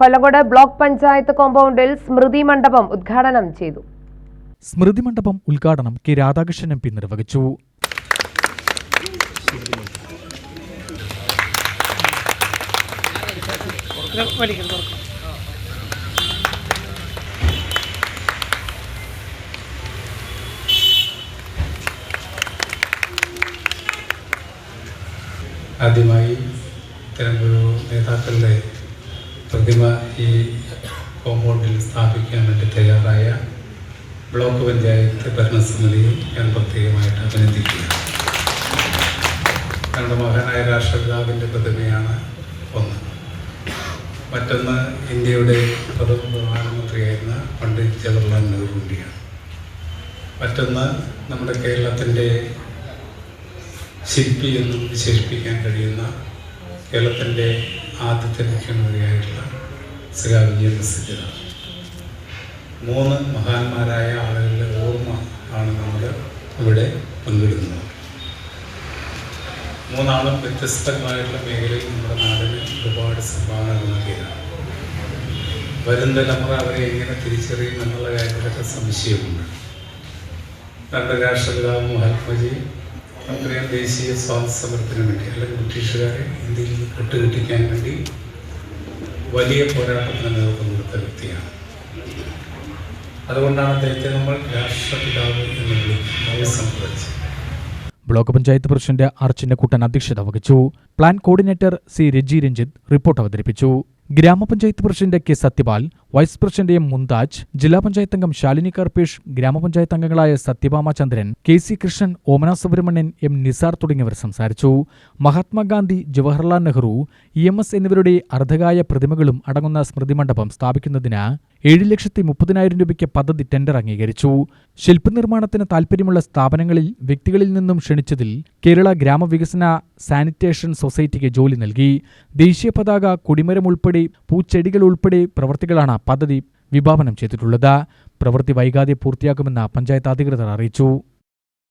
Kollengode block panchayat കോമ്പൗണ്ടിൽ സ്മൃതി മണ്ഡപം ഉദ്ഘാടനം ചെയ്തു. സ്മൃതി മണ്ഡപം ഉദ്ഘാടനം കെ രാധാകൃഷ്ണൻ എം പി നിർവഹിച്ചു. ആദ്യമായി ഇത്തരം ഒരു നേതാക്കളുടെ പ്രതിമ ഈ കോമ്പൗണ്ടിൽ സ്ഥാപിക്കാൻ വേണ്ടി തയ്യാറായ ബ്ലോക്ക് പഞ്ചായത്ത് ഭരണസമിതിയെ ഞാൻ പ്രത്യേകമായിട്ട് അഭിനന്ദിക്കുക ഞങ്ങളുടെ മഹാനായ രാഷ്ട്രപിതാവിന്റെ പ്രതിമയാണ് ഒന്ന്. മറ്റൊന്ന് ഇന്ത്യയുടെ പ്രഥമ പ്രധാനമന്ത്രിയായിരുന്ന പണ്ഡിറ്റ് ജവഹർലാൽ നെഹ്റുവിന്റെയാണ്. മറ്റൊന്ന് നമ്മുടെ കേരളത്തിന്റെ ശില്പി എന്നും വിശേഷിപ്പിക്കാൻ കഴിയുന്ന കേരളത്തിന്റെ ആദ്യത്തെ മുഖ്യമന്ത്രിയായിട്ടുള്ള ശ്രീ വിജയ പ്രസിദ്ധ മൂന്ന് മഹാന്മാരായ ആളുകളുടെ ഓർമ്മ ആണ് നമ്മൾ ഇവിടെ പങ്കിടുന്നത്. മൂന്നാളും വ്യത്യസ്തമായിട്ടുള്ള മേഖലയിൽ നമ്മുടെ നാടിന് ഒരുപാട് സംഭാവന നൽകിയതാണ്. വരും തലമുറ അവരെ എങ്ങനെ തിരിച്ചറിയും എന്നുള്ള കാര്യത്തിലൊക്കെ സംശയമുണ്ട്. നമ്മുടെ രാഷ്ട്രപിതാവ് മഹാത്മജി നമുക്കറിയാം ദേശീയ സ്വാതന്ത്ര്യ സമരത്തിന് വേണ്ടി അല്ലെങ്കിൽ ബ്രിട്ടീഷുകാരെ ഇന്ത്യയിൽ നിന്ന് കെട്ടുകെട്ടിക്കാൻ വേണ്ടി വലിയ പോരാട്ടത്തിന് നേതൃത്വം കൊടുത്ത വ്യക്തിയാണ്. അതുകൊണ്ടാണ് അദ്ദേഹത്തെ നമ്മൾ രാഷ്ട്രപിതാവ് എന്ന് വിളിക്കുന്നത്. Block panchayat president R Kuttan അധ്യക്ഷത വഹിച്ചു. Plan coordinator C Raji Ranjith report അവതരിപ്പിച്ചു. Grama panchayat president K Sathyapal vice president M Mumtaz ജില്ലാ പഞ്ചായത്ത് അംഗം ശാലിനി കർപ്പേഷ് ഗ്രാമപഞ്ചായത്ത് അംഗങ്ങളായ Sathyabhama Chandran K C Krishnan Omana Subramanian M Nisar തുടങ്ങിയവർ സംസാരിച്ചു. Mahatma Gandhi Jawaharlal Nehru E M S എന്നിവരുടെ അർദ്ധകായ പ്രതിമകളും അടങ്ങുന്ന സ്മൃതിമണ്ഡപം സ്ഥാപിക്കുന്നതിന് ഏഴ് ലക്ഷത്തി മുപ്പതിനായിരം രൂപയ്ക്ക് പദ്ധതി ടെൻഡർ അംഗീകരിച്ചു. ശില്പനിർമ്മാണത്തിന് താൽപ്പര്യമുള്ള സ്ഥാപനങ്ങളിൽ വ്യക്തികളിൽ നിന്നും ക്ഷണിച്ചതിൽ കേരള ഗ്രാമവികസന സാനിറ്റേഷൻ സൊസൈറ്റിക്ക് ജോലി നൽകി. ദേശീയ പതാക കൊടിമരം ഉൾപ്പെടെ പൂച്ചെടികൾ ഉൾപ്പെടെ പ്രവൃത്തികളാണ് പദ്ധതി വിഭാവനം ചെയ്തിട്ടുള്ളത്. പ്രവൃത്തി വൈകാതെ പൂർത്തിയാക്കുമെന്ന് പഞ്ചായത്ത് അധികൃതർ അറിയിച്ചു.